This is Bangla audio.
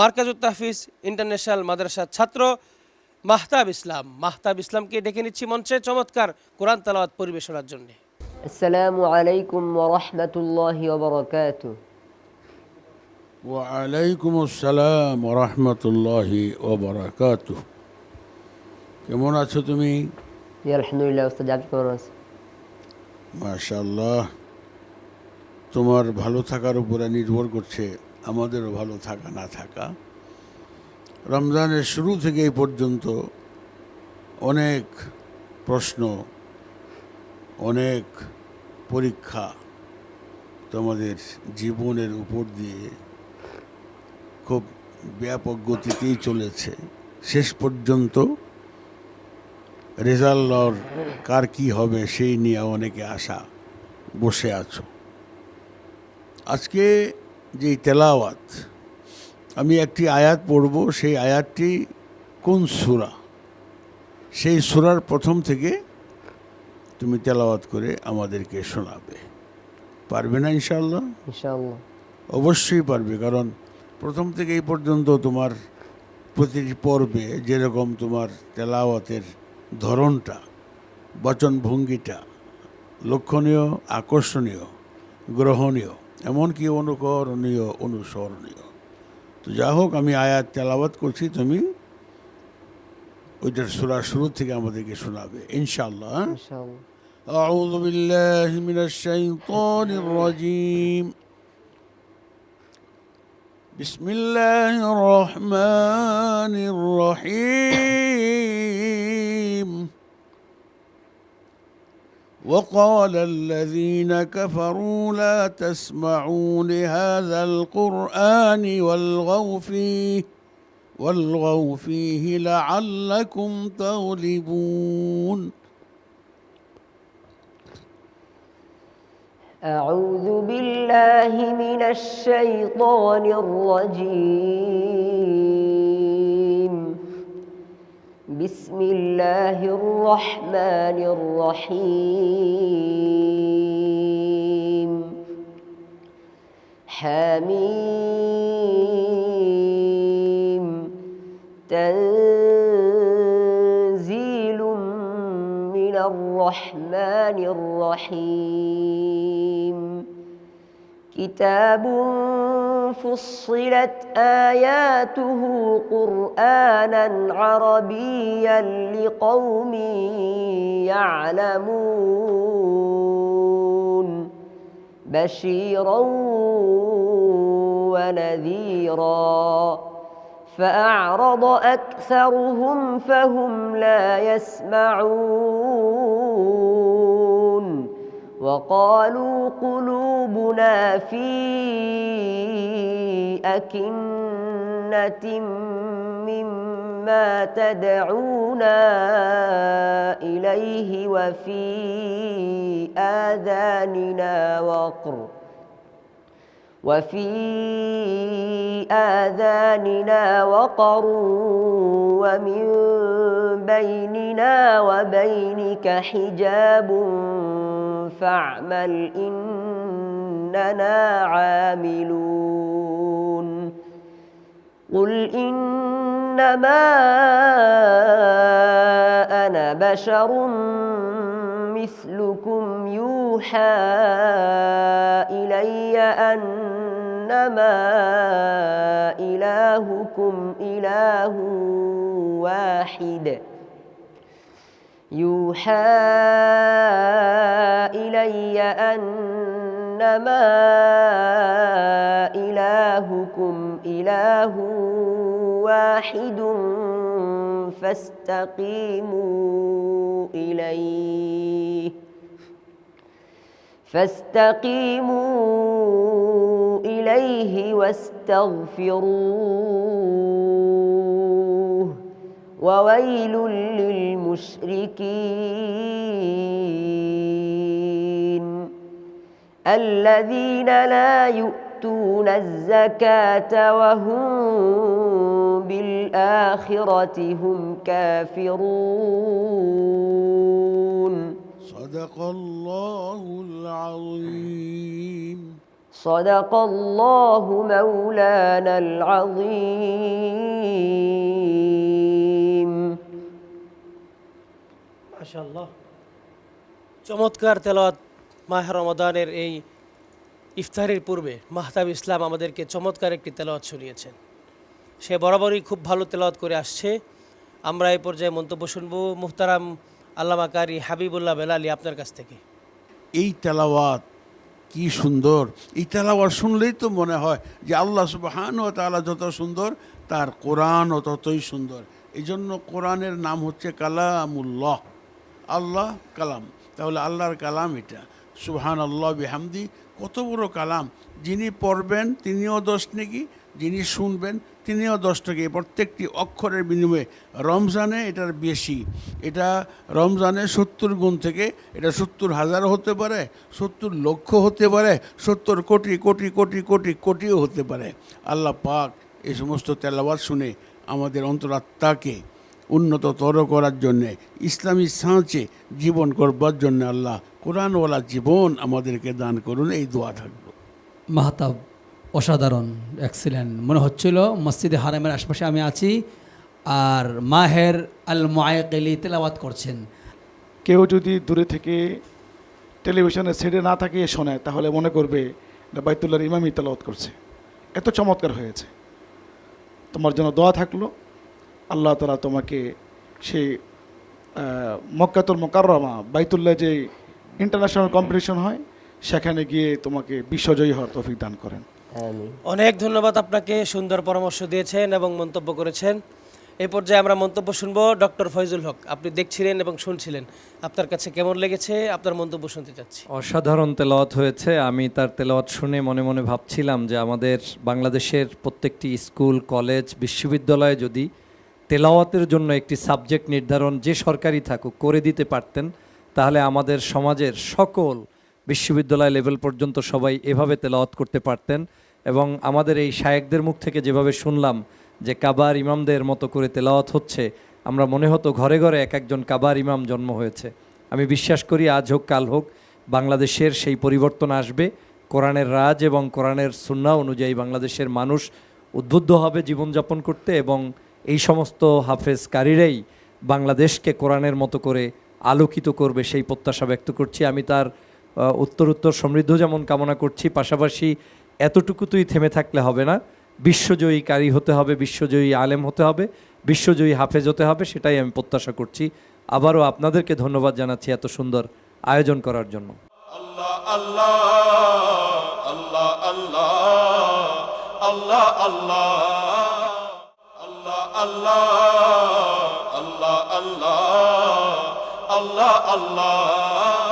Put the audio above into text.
মার্কাজুত তাহফিজ ইন্টারন্যাশনাল মাদ্রাসার ছাত্র মাহতাব ইসলাম। মাহতাব ইসলামকে ডেকে নিচ্ছি মঞ্চে চমৎকার কোরআন তালাবাদ পরিবেশনার জন্য। আসসালামু আলাইকুম রহমতুল্লাহ বরকাত ওয়ালাইকুম আসসালাম ওয়া বরকাত কেমন আছো তুমি? আলহামদুলিল্লাহ ওস্তাদ আপনি কেমন আছেন? মাশাআল্লাহ। তোমার ভালো থাকার উপরে নির্ভর করছে আমাদেরও ভালো থাকা, না থাকা। রমজানের শুরু থেকে এই পর্যন্ত অনেক প্রশ্ন, অনেক পরীক্ষা তোমাদের জীবনের উপর দিয়ে খুব ব্যাপক গতিতেই চলেছে। শেষ পর্যন্ত রেজাল্ট কার কি হবে সেই নিয়ে অনেকে আশা বসে আছো। আজকে যে তেলাওয়াত আমি একটি আয়াত পড়ব সেই আয়াতটি কোন সুরা? সেই সুরার প্রথম থেকে তুমি তেলাওয়াত করে আমাদেরকে শোনাবে। পারবে না ইনশাল্লাহ ইনশাল্লাহ অবশ্যই পারবে কারণ প্রথম থেকে এই পর্যন্ত তোমার প্রতিটি পর্বে যেরকম তোমার তেলাওয়াতের ধরনটা বচনভঙ্গিটা লক্ষণীয় আকর্ষণীয় গ্রহণীয় এমনকি অনুকরণীয় অনুসরণীয় তো যা হোক আমি আয়াত তেলাওয়াত করছি তুমি ওইটার সুরা শুরু থেকে আমাদেরকে শোনাবে ইনশাল্লাহ হ্যাঁ? إن شاء الله أعوذ بالله من الشيطان الرجيم بسم الله الرحمن الرحيم وقال الذين كفروا لا تسمعوا لهذا القرآن والغوا فيه والغوا فيه لعلكم تغلبون. أعوذ بالله من الشيطان الرجيم. بسم الله الرحمن الرحيم. حميم. تنزيل من الرحمن الرحيم. كتاب فصلت آياته قرآنا عربيا لقوم يعلمون بشيرا ونذيرا فأعرض أكثرهم فهم لا يسمعون وقالوا قلوبنا في أكنة مما تدعونا إليه وفي آذاننا وقر. وفي آذاننا وقر ومن بيننا وبينك حجاب فاعمل إننا عاملون. قل إنما أنا بشر مثلكم يوحى إلي أنما إلهكم إله واحد. يوحى إلي أنما إلهكم إله واحد. فاستقيموا إليه. فاستقيموا إليه واستغفروه. وويل للمشركين الذين لا يؤتون الزكاة وهم بالآخرة هم كافرون صدق الله العظيم صدق الله مولانا العظيم মাশাআল্লাহ চমৎকার তেলাওয়াত মাহ রমাদানের এই ইফতারের পূর্বে মাহতাব ইসলাম আমাদেরকে চমৎকার একটি তেলাওয়াত শুনিয়েছেন সে বরাবরই খুব ভালো তেলাওয়াত করে আসছে। আমরা এই পর্যায়ে মন্তব্য শুনব মুহতারাম আল্লামা কারি হাবিবুল্লাহ বেলালি আপনার কাছ থেকে। এই তেলাওয়াত কি সুন্দর। এই তেলাওয়াত শুনলেই তো মনে হয় যে আল্লাহ সুবহান ও তাআলা যত সুন্দর, তার কোরআনও ততই সুন্দর। এই জন্য কোরআনের নাম হচ্ছে কালামুল্লাহ। আল্লাহ কালাম। তাহলে আল্লাহর কালাম এটা। সুবহান আল্লাহ বিহামদি, কত বড় কালাম। যিনি পড়বেন তিনিও দশ নাকি, যিনি শুনবেন তিনিও দশ টাকা। প্রত্যেকটি অক্ষরের বিনিময়ে রমজানে এটার বেশি। এটা রমজানে সত্তর গুণ থেকে এটা সত্তর হাজার হতে পারে, সত্তর লক্ষ হতে পারে, সত্তর কোটি কোটি কোটি কোটি, কোটিও হতে পারে। আল্লাহ পাক এই সমস্ত তেলাবাদ শুনে আমাদের অন্তরাত্মাকে উন্নততর করার জন্যে, ইসলামী সাঁচে জীবন করবার জন্য আল্লাহ কোরআনওয়ালা জীবন আমাদেরকে দান করুন, এই দোয়া থাকবে। মাহতাব অসাধারণ এক্সিলেন্ট মনে হচ্ছিল মসজিদে হারামের আশপাশে আমি আছি আর মাহের আল মায়েকেলি তেলাওয়াত করছেন। কেউ যদি দূরে থেকে টেলিভিশনে ছেড়ে না থাকে শোনে তাহলে মনে করবে বাইতুল্লার ইমামি তেলাওয়াত করছে। এত চমৎকার হয়েছে। তোমার জন্য দোয়া থাকল। আল্লাহ তালা তোমাকে সেই মক্কাতুল মোকাররমা, বাইতুল্লাহ যে ইন্টারন্যাশনাল কম্পিটিশন হয়, সেখানে গিয়ে তোমাকে বিশ্বজয়ী হওয়ার তফিক দান করেন। অনেক ধন্যবাদ আপনাকে সুন্দর পরামর্শ দিয়েছেন এবং মন্তব্য করেছেন। এই পর্যায়ে আমরা মন্তব্য শুনব ডক্টর ফয়জুল হক। আপনি দেখছিলেন এবং শুনছিলেন। আপনার কাছে কেমন লেগেছে? আপনার মন্তব্য শুনতে চাচ্ছি। অসাধারণ তেলাওয়াত হয়েছে। আমি তার তেলাওয়াত শুনে মনে মনে ভাবছিলাম যে আমাদের বাংলাদেশের প্রত্যেকটি স্কুল কলেজ বিশ্ববিদ্যালয়ে যদি তেলাওয়াতের জন্য একটি সাবজেক্ট নির্ধারণ যে সরকারি থাকুক করে দিতে পারতেন তাহলে আমাদের সমাজের সকল বিশ্ববিদ্যালয় লেভেল পর্যন্ত সবাই এভাবে তেলাওয়াত করতে পারতেন এবং আমাদের এই শায়েকদের মুখ থেকে যেভাবে শুনলাম যে কাবার ইমামদের মতো করে তেলাওয়াত হচ্ছে, আমরা মনে হতো ঘরে ঘরে এক একজন কাবার ইমাম জন্ম হয়েছে। আমি বিশ্বাস করি আজ হোক, কাল হোক, বাংলাদেশের সেই পরিবর্তন আসবে। কোরআনের রাজ এবং কোরআনের সুন্না অনুযায়ী বাংলাদেশের মানুষ উদ্বুদ্ধ হবে জীবনযাপন করতে এবং এই সমস্ত হাফেজ কারীরাই বাংলাদেশকে কোরআনের মতো করে আলোকিত করবে সেই প্রত্যাশা ব্যক্ত করছি। আমি তার আহ, উত্তর উত্তর সমৃদ্ধ যেমন কামনা করছি পাশাপাশি এতটুকুতেই থেমে থাকলে হবে না বিশ্বজয়ী কারি হতে হবে বিশ্বজয়ী আলেম হতে হবে বিশ্বজয়ী হাফেজ হতে হবে সেটাই আমি প্রত্যাশা করছি আবারও আপনাদেরকে ধন্যবাদ জানাচ্ছি এত সুন্দর আয়োজন করার জন্য Allah Allah Allah Allah Allah Allah Allah Allah Allah Allah Allah